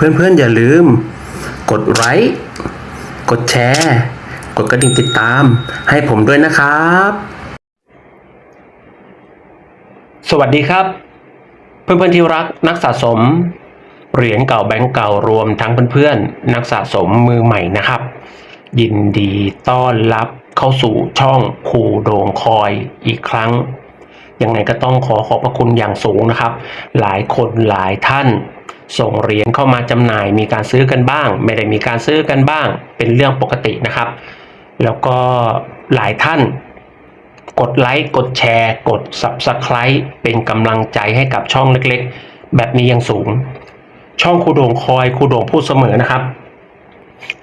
เพื่อนๆ อย่าลืม กดไลค์กดแชร์ กดกระดิ่งติดตาม ให้ผมด้วยนะครับ สวัสดีครับ เพื่อนๆที่รักนักสะสม เหรียญเก่าแบงก์เก่ารวมทั้งเพื่อนๆ นักสะสมมือใหม่นะครับ ยินดีต้อนรับเข้าสู่ช่องคูโดงคอยอีกครั้งยังไงก็ต้องขอขอบพระคุณอย่างสูงนะครับ หลายคนหลายท่าน ส่งเหรียญเข้ามาจำหน่าย มีการซื้อกันบ้าง ไม่ได้มีการซื้อกันบ้าง เป็นเรื่องปกตินะครับ แล้วก็หลายท่าน กดไลค์กดแชร์ กด Subscribe เป็นกำลังใจให้กับช่องเล็กๆ แบบนี้ยังสูง ช่องครูโด่งคอยครูโด่งพูดเสมอนะครับ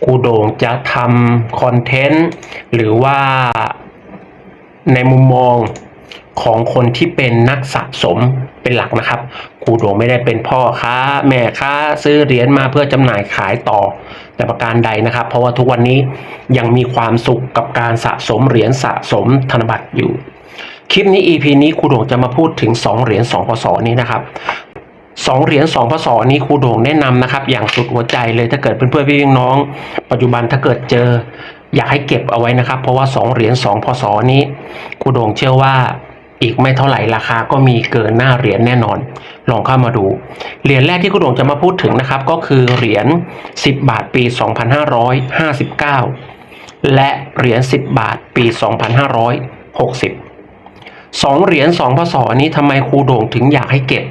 ครูโด่งจะทำคอนเทนต์หรือว่าในมุมมองของคนที่เป็นนักสะสมเป็นหลักนะครับ ครูโด่งไม่ได้เป็นพ่อค้าแม่ค้าซื้อเหรียญมาเพื่อจำหน่ายขายต่อ แต่ประการใดนะครับ เพราะว่าทุกวันนี้ยังมีความสุขกับการสะสมเหรียญสะสมธนบัตรอยู่ คลิปนี้ EP นี้ครูโด่งจะมาพูดถึง 2 เหรียญ2พศนี้นะครับสองเหรียญสองพศนี้ครูโด่งแนะนำนะครับ อย่างสุดหัวใจเลยถ้าเกิดเพื่อนๆพี่น้อง ปัจจุบันถ้าเกิดเจอ อยากให้เก็บเอาไว้นะครับ เพราะว่าสองเหรียญสองพศนี้ครูโด่งเชื่อว่าอีกไม่เท่าไหร่ราคาก็มีเกินหน้าเหรียญแน่นอน ลองเข้ามาดู เหรียญแรกที่ครูโด่งจะมาพูดถึงนะครับ ก็คือเหรียญ 10 บาทปี 2559 และเหรียญ 10 บาทปี 2560สองเหรียญสองพศนี้ทำไมครูโด่งถึงอยากให้เก็บ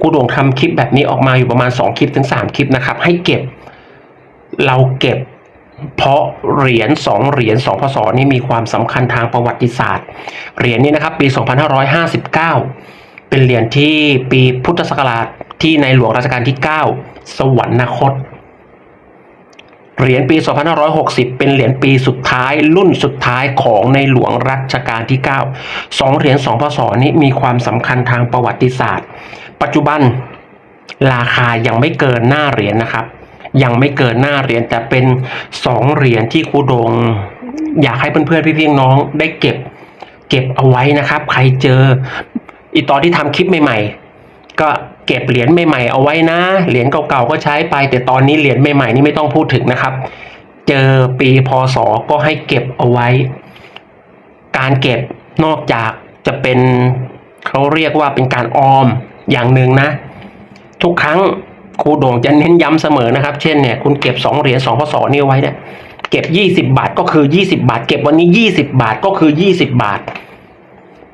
ครูโด่งทำคลิปแบบนี้ออกมาอยู่ประมาณ 2 คลิปถึง 3 คลิปนะครับ ให้เก็บ เราเก็บเพราะเหรียญ2เหรียญ2พศนี้มีความสำคัญทางประวัติศาสตร์ เหรียญนี้นะครับปี 2559 เป็นเหรียญที่ปีพุทธศักราชที่ในหลวงรัชกาลที่ 9 สวรรคต เหรียญปี 2560 เป็นเหรียญปีสุดท้ายรุ่นสุดท้ายของในหลวงรัชกาลที่9สองเหรียญ2พศนี้มีความสำคัญทางประวัติศาสตร์ ปัจจุบันราคายังไม่เกินหน้าเหรียญนะครับ ยังไม่เกินหน้าเหรียญแต่เป็นสองเหรียญที่ครูดง อยากให้เพื่อนๆพี่ๆน้องได้เก็บเก็บเอาไว้นะครับ ใครเจอ อีตอนที่ทำคลิปใหม่ ๆ ก็เก็บเหรียญใหม่ ๆ เอาไว้นะ เหรียญเก่าๆก็ใช้ไป แต่ตอนนี้เหรียญใหม่ๆนี่ไม่ต้องพูดถึงนะครับ เจอปีพศก็ให้เก็บเอาไว้ การเก็บนอกจากจะเป็นเขาเรียกว่าเป็นการออมอย่างหนึ่งนะ ทุกครั้งครูโด่งจะเน้นย้ำเสมอนะครับ เช่นเนี่ยคุณเก็บสองเหรียญสองพศนี่ไว้เนี่ยเก็บยี่สิบาทก็คือยี่สิบาท เก็บวันนี้ยี่สิบาทก็คือยี่สิบาท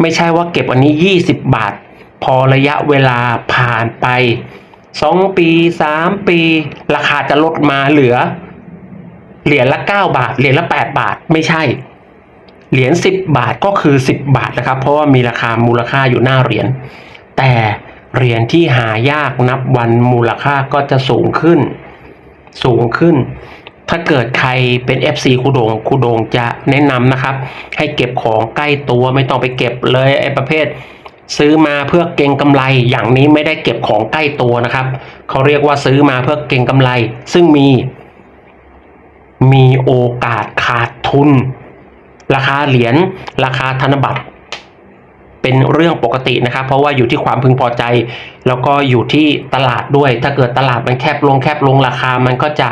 ไม่ใช่ว่าเก็บวันนี้ยี่สิบบาท พอระยะเวลาผ่านไปสองปีสามปี ราคาจะลดมาเหลือ เหรียญละเก้าบาท เหรียญละแปดบาทไม่ใช่ เหรียญสิบบาทก็คือสิบบาทนะครับ เพราะว่ามีราคามูลค่าอยู่หน้าเหรียญแต่เหรียญที่หายากนับวันมูลค่าก็จะสูงขึ้น สูงขึ้น ถ้าเกิดใครเป็น FC คูโดงคูโดงจะแนะนำนะครับ ให้เก็บของใกล้ตัวไม่ต้องไปเก็บเลยไอ้ประเภท ซื้อมาเพื่อเก็งกำไร อย่างนี้ไม่ได้เก็บของใกล้ตัวนะครับเขาเรียกว่าซื้อมาเพื่อเก็งกำไร ซึ่งมี มีโอกาสขาดทุน ราคาเหรียญราคาธนบัตร เป็นเรื่องปกตินะครับ เพราะว่าอยู่ที่ความพึงพอใจ แล้วก็อยู่ที่ตลาดด้วย ถ้าเกิดตลาดมันแคบลงแคบลงราคามันก็จะ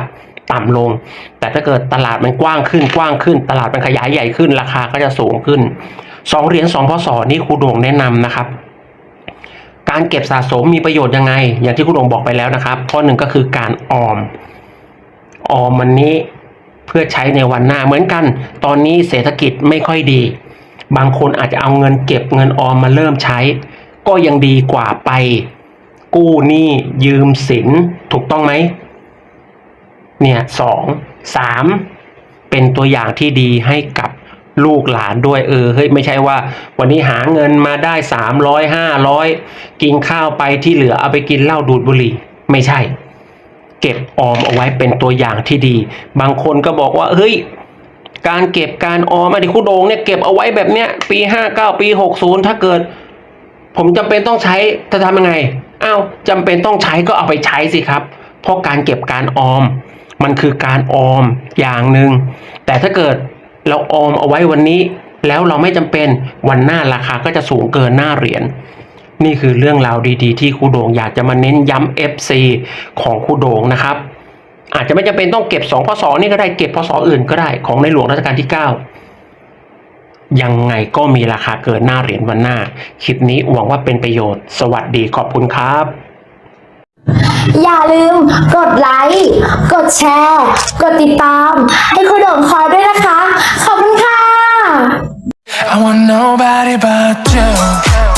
ต่ำลง แต่ถ้าเกิดตลาดมันกว้างขึ้นกว้างขึ้น ตลาดมันขยายใหญ่ขึ้น ราคาก็จะสูงขึ้นสองเหรียญสองพศนี่ครูโด่งแนะนำนะครับการเก็บสะสมมีประโยชน์ยังไง อย่างที่ครูด่งบอกไปแล้วนะครับ ข้อหนึ่งก็คือการออม ออมมันนี้เพื่อใช้ในวันหน้าเหมือนกัน ตอนนี้เศรษฐกิจไม่ค่อยดี บางคนอาจจะเอาเงินเก็บเงินออมมาเริ่มใช้ ก็ยังดีกว่าไป กู้หนี้ยืมสินถูกต้องไหม เนี่ยสองสามเป็นตัวอย่างที่ดีให้กับลูกหลานด้วยเออเฮ้ยไม่ใช่ว่า วันนี้หาเงินมาได้สามร้อยห้าร้อยกินข้าวไปที่เหลือเอาไปกินเหล้าดูดบุหรี่ ไม่ใช่ เก็บออมเอาไว้เป็นตัวอย่างที่ดี บางคนก็บอกว่าเฮ้ยการเก็บการออมอดีตคุโดงเนี่ยเก็บเอาไว้แบบเนี้ยปีห้าเก้าปีหกศูนย์ถ้าเกิด ผมจำเป็นต้องใช้จะทำยังไงอ้าวจำเป็นต้องใช้ก็เอาไปใช้สิครับ เพราะการเก็บการออม มันคือการออมอย่างหนึ่งแต่ถ้าเกิดเราออมเอาไว้วันนี้ แล้วเราไม่จำเป็นวันหน้าราคาก็จะสูงเกินหน้าเหรียญนี่คือเรื่องราวดีๆ ที่ครูโด่งอยากจะมาเน้นย้ำ FC ของครูโด่งนะครับ อาจจะไม่จำเป็นต้องเก็บสองพศนี่ก็ได้เก็บพศอื่นก็ได้ของในหลวงรัชกาลที่เก้ายังไงก็มีราคาเกินหน้าเหรียญวันหน้า คลิปนี้หวังว่าเป็นประโยชน์ สวัสดีขอบคุณครับ อย่าลืมกดไลค์ กดแชร์ กดติดตาม ให้คุณโด่งคอยด้วยนะคะ ขอบคุณค่ะ I want nobody but you.